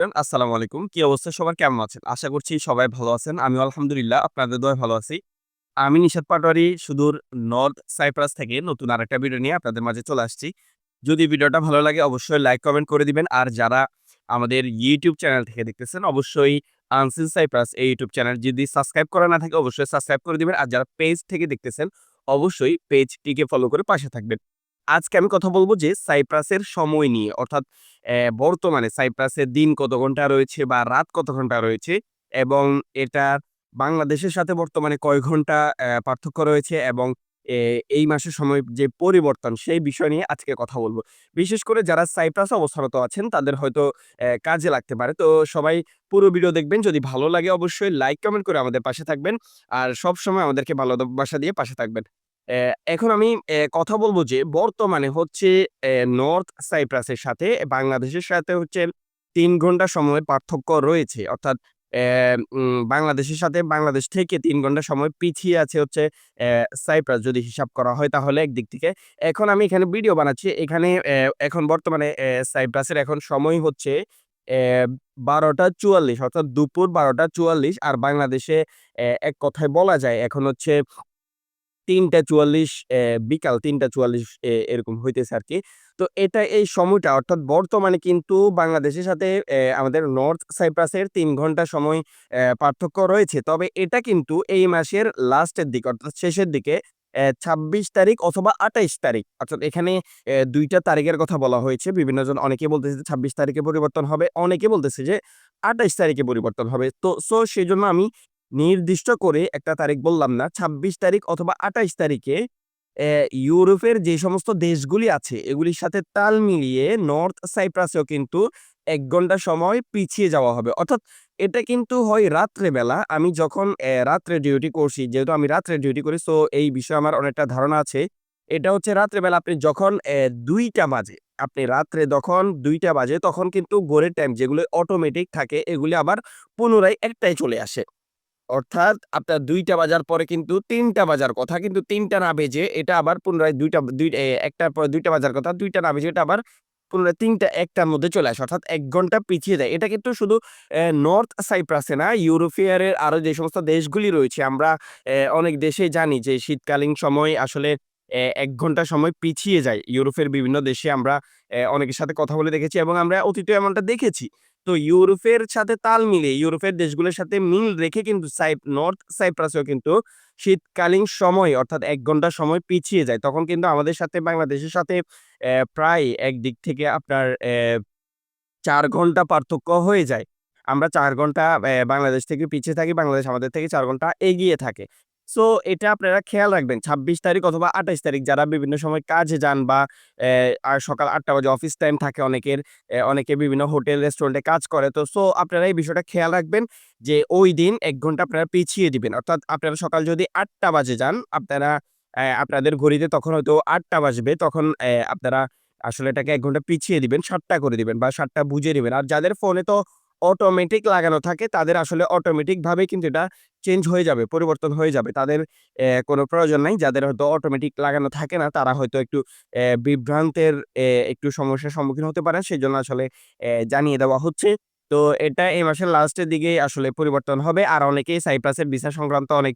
আসসালামু আলাইকুম। কি অবস্থা সবার কেমন আছেন? আশা করছি সবাই ভালো আছেন। আমি আলহামদুলিল্লাহ আপনাদের দোয়ায় ভালো আছি। আমি নিশাত পাটোয়ারি সুদূর নর্থ সাইপ্রাস থেকে নতুন আরেকটা ভিডিও নিয়ে আপনাদের মাঝে চলে আসছি। যদি ভিডিওটা ভালো লাগে অবশ্যই লাইক, কমেন্ট করে দিবেন। আর যারা আমাদের ইউটিউব চ্যানেল থেকে দেখতেছেন অবশ্যই আনসিন সাইপ্রাস এই ইউটিউব চ্যানেল যদি সাবস্ক্রাইব করা না থাকে অবশ্যই সাবস্ক্রাইব করে দিবেন। আর যারা পেজ থেকে দেখতেছেন অবশ্যই পেজটিকে ফলো করে পাশে থাকবেন। আজকে আমি কথা বলব যে সাইপ্রাসের সময় নিয়ে অর্থাৎ বর্তমানে সাইপ্রাসের দিন কত ঘণ্টা রয়েছে বা রাত কত ঘণ্টা রয়েছে এবং এটা বাংলাদেশের সাথে বর্তমানে কয় ঘণ্টা পার্থক্য রয়েছে এবং এই মাসের সময় যে পরিবর্তন সেই বিষয় নিয়ে আজকে কথা বলব বিশেষ করে যারা সাইপ্রাসে অবস্থানরত আছেন তাদের হয়তো কাজে লাগতে পারে। তো সবাই পুরো ভিডিও দেখবেন। যদি ভালো লাগে অবশ্যই লাইক, কমেন্ট করে আমাদের পাশে থাকবেন। আর সবসময় আমাদেরকে ভালোবাসা দিয়ে পাশে থাকবেন। এখন আমি কথা বলব যে বর্তমানে হচ্ছে নর্থ সাইপ্রাসের সাথে বাংলাদেশের সাথে হচ্ছে তিন ঘণ্টা সময়ের পার্থক্য রয়েছে। অর্থাৎ বাংলাদেশের সাথে বাংলাদেশ থেকে তিন ঘণ্টা সময় পিছিয়ে আছে হচ্ছে সাইপ্রাস যদি হিসাব করা হয় তাহলে একদিক থেকে। এখন আমি এখানে ভিডিও বানাচ্ছি। এখানে এখন বর্তমানে সাইপ্রাসের এখন সময় হচ্ছে বারোটা চুয়াল্লিশ অর্থাৎ দুপুর ১২টা ৪৪ আর বাংলাদেশে এক কথায় বলা যায় এখন হচ্ছে ৩টা ৪৪ অ্যা বিকাল ৩টা ৪৪ এ, এরকম হইতেছে আর কি তো এটা এই সময়টা, অর্থাৎ বর্তমানে কিন্তু বাংলাদেশের সাথে আমাদের নর্থ সাইপ্রাসের তিন ঘণ্টা সময় পার্থক্য রয়েছে। তবে এটা কিন্তু এই মাসের লাস্টের দিকে, অর্থাৎ শেষের দিকে ছাব্বিশ তারিখ অথবা ২৮ তারিখ, অর্থাৎ এখানে দুইটা তারিখের কথা বলা হয়েছে। বিভিন্নজন অনেকে বলতেছে যে ২৬ তারিখে পরিবর্তন হবে। অনেকে বলতেছে যে ২৮ তারিখে পরিবর্তন হবে। তো সো সেই জন্য আমি নির্দিষ্ট করে একটা তারিখ বললাম না। ২৬ তারিখ অথবা ২৮ তারিখে ইউরোপের যে সমস্ত দেশগুলি আছে এগুলির সাথে তাল মিলিয়ে নর্থ সাইপ্রাসেও কিন্তু এক ঘণ্টা সময় পিছিয়ে যাওয়া হবে। অর্থাৎ এটা কিন্তু হয় রাত্রে বেলা। আমি যখন রাত্রে ডিউটি করছি, যেহেতু আমি রাত্রে ডিউটি করি সো এই বিষয়ে আমার অনেকটা ধারণা আছে। এটা হচ্ছে রাত্রে বেলা আপনি যখন দুইটা বাজে, আপনি রাত্রে যখন দুইটা বাজে তখন কিন্তু ঘড়ির টাইম যেগুলো অটোমেটিক থাকে এগুলি আবার পুনরায় একটাই চলে আসে। অর্থাৎ আপনার দুইটা বাজার পরে কিন্তু তিনটা বাজার কথা। কিন্তু ৩ টা না বেজে এটা আবার পুনরায় দুইটা দুই একটার ১ টার পরে ২ টা বাজার কথা। ২ টা না বেজে এটা আবার পুনরায় তিনটা একটার মধ্যে চলে আসে। অর্থাৎ এক ঘণ্টা পিছিয়ে যায়। এটা কিন্তু শুধু নর্থ সাইপ্রাসে না, ইউরোপিয়ারের আরও যে সমস্ত দেশগুলি রয়েছে আমরা অনেক দেশেই জানি যে শীতকালীন সময় আসলে এক ঘণ্টা সময় পিছিয়ে যায়। ইউরোপের বিভিন্ন দেশে আমরা অনেকের সাথে কথা বলে দেখেছি এবং আমরা অতীতে এমনটা দেখেছি। তো ইউরোপের সাথে তাল মিলিয়ে, ইউরোপের দেশগুলোর সাথে মিল রেখে কিন্তু সাইপ, নর্থ সাইপ্রাসেও কিন্তু শীতকালীন সময়, অর্থাৎ এক ঘণ্টা সময় পিছিয়ে যায়। তখন কিন্তু আমাদের সাথে, বাংলাদেশের সাথে প্রায় একদিক থেকে আপনার চার ঘণ্টা পার্থক্য হয়ে যায়। আমরা চার ঘণ্টা বাংলাদেশ থেকে পিছিয়ে থাকি। বাংলাদেশ আমাদের থেকে চার ঘণ্টা এগিয়ে থাকে। সো এটা আপনারা খেয়াল রাখবেন ২৬ তারিখ অথবা ২৮ তারিখ যারা বিভিন্ন সময় কাজে যান বা আর সকাল আটটা বাজে অফিস টাইম থাকে অনেকের। অনেকে বিভিন্ন হোটেল রেস্টুরেন্টে কাজ করে। তো সো আপনারা এই বিষয়টা খেয়াল রাখবেন যে ওই দিন এক ঘণ্টা আপনারা পিছিয়ে দিবেন। অর্থাৎ আপনারা সকাল যদি আটটা বাজে যান, আপনারা আপনাদের ঘড়িতে তখন হয়তো আটটা বাজবে। তখন আপনারা আসলে এটাকে এক ঘণ্টা পিছিয়ে দিবেন, সাতটা করে দিবেন বা ৭ টা বুঝে নিবেন। আর যাদের ফোনে তো অটোমেটিক লাগানো থাকে তাদের আসলে অটোমেটিকভাবে কিন্তু এটা চেঞ্জ হয়ে যাবে, পরিবর্তন হয়ে যাবে। তাদের কোনো প্রয়োজন নাই। যাদের হয়তো অটোমেটিক লাগানো থাকে না তারা হয়তো একটু বিভ্রান্তের একটু সমস্যার সম্মুখীন হতে পারে সেই জন্য আসলে জানিয়ে দেওয়া হচ্ছে। তো এটা এই মাসের লাস্টের দিকে আসলে পরিবর্তন হবে। আর অনেকেই সাইপ্রাসের ভিসা সংক্রান্ত অনেক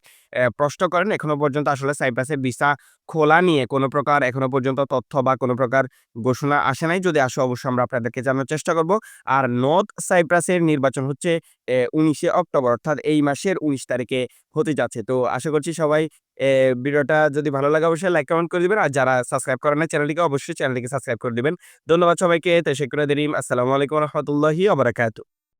প্রশ্ন করেন। এখনও পর্যন্ত আসলে সাইপ্রাসের ভিসা খোলা নিয়ে কোনো প্রকার এখনও পর্যন্ত তথ্য বা কোনো প্রকার ঘোষণা আসে নাই। যদি আসে, অবশ্যই আমরা আপনাদেরকে জানার চেষ্টা করব। আর নর্থ সাইপ্রাসের নির্বাচন হচ্ছে ১৯ অক্টোবর অর্থাৎ এই মাসের ১৯ তারিখে হতে যাচ্ছে। তো আশা করছি সবাই ভিডিওটা যদি ভালো লাগে অবশ্যই লাইক, কমেন্ট করে দিবেন। আর যারা সাবস্ক্রাইব করেন না চ্যানেলটিকে অবশ্যই চ্যানেলটিকে সাবস্ক্রাইব করে দিবেন। ধন্যবাদ সবাইকে। তেশেকুরা দিন আসসালামু আলাইকুম রহমতুল্লাহি বারাকাতুহু।